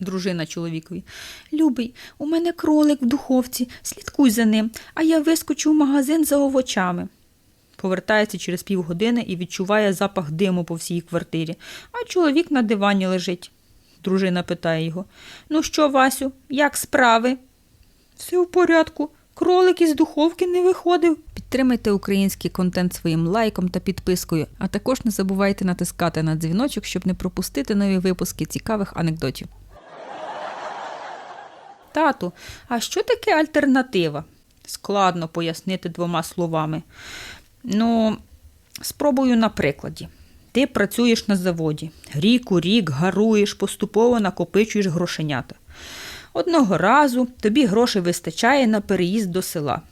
Дружина чоловікові. Любий, у мене кролик в духовці, слідкуй за ним, а я вискочу в магазин за овочами. Повертається через півгодини і відчуває запах диму по всій квартирі, а чоловік на дивані лежить. Дружина питає його: Ну що, Васю, як справи? Все в порядку. Кролик із духовки не виходив. Підтримайте український контент своїм лайком та підпискою, а також не забувайте натискати на дзвіночок, щоб не пропустити нові випуски цікавих анекдотів. Тату, а що таке альтернатива? Складно пояснити двома словами. Ну, спробую на прикладі. Ти працюєш на заводі, рік у рік гаруєш, поступово накопичуєш грошенята. Одного разу тобі грошей вистачає на переїзд до села.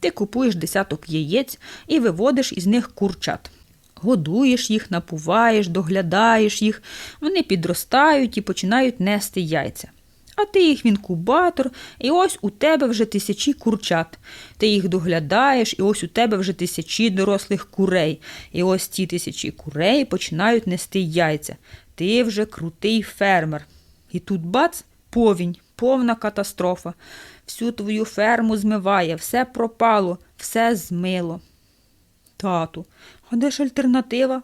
Ти купуєш десяток яєць і виводиш із них курчат. Годуєш їх, напуваєш, доглядаєш їх, вони підростають і починають нести яйця. А ти їх інкубатор, і ось у тебе вже тисячі курчат. Ти їх доглядаєш, і ось у тебе вже тисячі дорослих курей. І ось ті тисячі курей починають нести яйця. Ти вже крутий фермер. І тут бац, повінь, повна катастрофа. Всю твою ферму змиває, все пропало, все змило. Тату, а де ж альтернатива?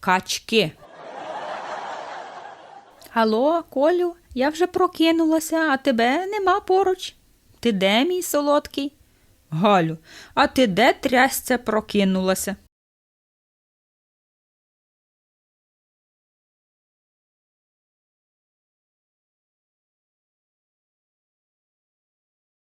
Качки. Алло, Колю, я вже прокинулася, а тебе нема поруч. Ти де, мій солодкий? Галю, а ти де трясця прокинулася?